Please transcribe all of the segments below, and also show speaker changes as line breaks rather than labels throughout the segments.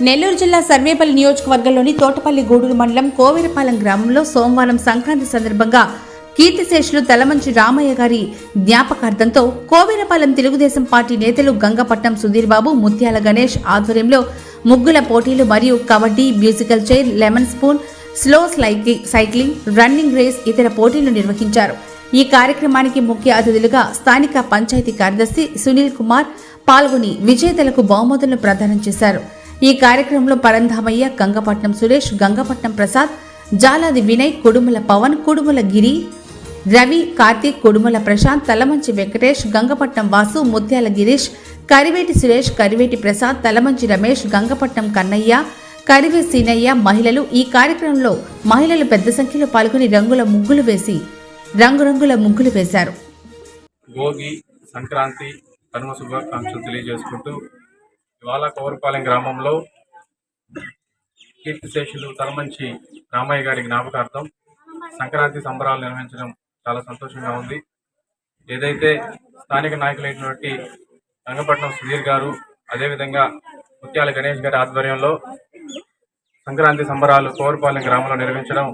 నెల్లూరు జిల్లా సర్వేపల్లి నియోజకవర్గంలోని తోటపల్లి గూడూరు మండలం కోవేరపాలెం గ్రామంలో సోమవారం సంక్రాంతి సందర్భంగా కీర్తిశేషులు తలమంచి రామయ్య గారి జ్ఞాపకార్థంతో కోవేరపాలెం తెలుగుదేశం పార్టీ నేతలు గంగపట్నం సుధీర్ బాబు ముత్యాల గణేష్ ఆధ్వర్యంలో ముగ్గుల పోటీలు మరియు kabaddi musical chair lemon spoon slow స్లైకి- cycling running race ఇతర పోటీలు నిర్వహించారు. ఈ కార్యక్రమానికి ముఖ్య అతిథులుగా స్థానిక పంచాయతీ కార్యదర్శి సునీల్ కుమార్ పాల్గొని విజేతలకు బహుమతులను ప్రదానం చేశారు. ఈ కార్యక్రమంలో పరంధామయ్య గంగపట్నం సురేష్ గంగపట్నం ప్రసాద్ జాలాది వినయ్ కుడుముల పవన్ కుడుముల గిరి రవి కార్తీక్ కుడుముల ప్రశాంత్ తలమంచి వెంకటేష్ గంగపట్నం వాసు ముత్యాల గిరీష్ కరివేటి సురేష్ కరివేటి ప్రసాద్ తలమంచి రమేష్ గంగపట్నం కన్నయ్య కరివే సీనయ్య మహిళలు ఈ కార్యక్రమంలో మహిళలు పెద్ద సంఖ్యలో పాల్గొని రంగుల ముగ్గులు వేసి రంగురంగుల ముగ్గులు వేశారు.
భోగి సంక్రాంతి కనుమ శుభాకాంక్షలు తెలియజేసుకుంటూ ఇవాళ కోవరపాలెం గ్రామంలో కీర్తిశేషులు తలమంచి రామయ్య గారి జ్ఞాపకార్థం సంక్రాంతి సంబరాలు నిర్వహించడం చాలా సంతోషంగా ఉంది. ఏదైతే స్థానిక నాయకులైనటువంటి రంగపట్నం సుధీర్ గారు అదేవిధంగా ముత్యాల గణేష్ గారి ఆధ్వర్యంలో సంక్రాంతి సంబరాలు కోవరపాలెం గ్రామంలో నిర్వహించడం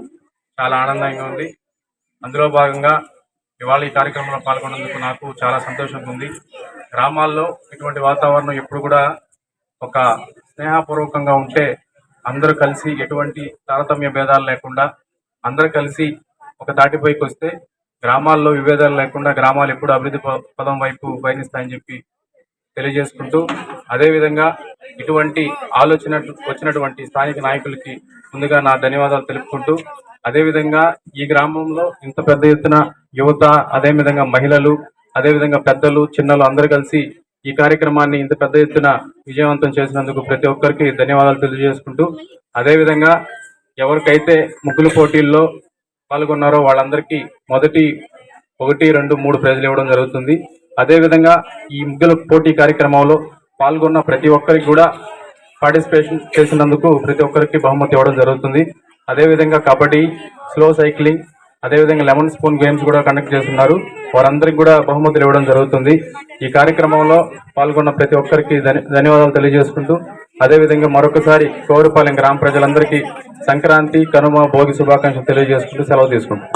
చాలా ఆనందంగా ఉంది. అందులో భాగంగా ఇవాళ ఈ కార్యక్రమంలో పాల్గొన్నందుకు నాకు చాలా సంతోషంగా ఉంది. గ్రామాల్లో ఇటువంటి వాతావరణం ఎప్పుడు కూడా ఒక స్నేహపూర్వకంగా ఉంటే అందరూ కలిసి ఎటువంటి తారతమ్య భేదాలు లేకుండా అందరూ కలిసి ఒక దాటిపైకి వస్తే గ్రామాల్లో విభేదాలు లేకుండా గ్రామాలు ఎప్పుడు అభివృద్ధి పదం వైపు పయనిస్తాయని చెప్పి తెలియజేసుకుంటూ అదేవిధంగా ఇటువంటి ఆలోచన వచ్చినటువంటి స్థానిక నాయకులకి ముందుగా నా ధన్యవాదాలు తెలుపుకుంటూ అదేవిధంగా ఈ గ్రామంలో ఇంత పెద్ద ఎత్తున యువత అదేవిధంగా మహిళలు అదేవిధంగా పెద్దలు చిన్నలు అందరూ కలిసి ఈ కార్యక్రమాన్ని ఇంత పెద్ద ఎత్తున విజయవంతం చేసినందుకు ప్రతి ఒక్కరికి ధన్యవాదాలు తెలియజేసుకుంటూ అదేవిధంగా ఎవరికైతే ముగ్గులు పోటీల్లో పాల్గొన్నారో వాళ్ళందరికీ మొదటి ఒకటి రెండు మూడు ప్రైజులు ఇవ్వడం జరుగుతుంది. అదేవిధంగా ఈ ముగ్గుల పోటీ కార్యక్రమంలో పాల్గొన్న ప్రతి ఒక్కరికి కూడా పార్టిసిపేషన్ చేసినందుకు ప్రతి ఒక్కరికి బహుమతి ఇవ్వడం జరుగుతుంది. అదేవిధంగా కబడ్డీ స్లో సైక్లింగ్ అదేవిధంగా లెమన్ స్పూన్ గేమ్స్ కూడా కండక్ట్ చేస్తున్నారు. వారందరికి కూడా బహుమతులు ఇవ్వడం జరుగుతుంది. ఈ కార్యక్రమంలో పాల్గొన్న ప్రతి ఒక్కరికి ధన్యవాదాలు తెలియజేసుకుంటూ అదేవిధంగా మరొకసారి కౌరపాలెం గ్రామ ప్రజలందరికీ సంక్రాంతి కనుమ భోగి శుభాకాంక్షలు తెలియజేసుకుంటూ సెలవు తీసుకుంటాం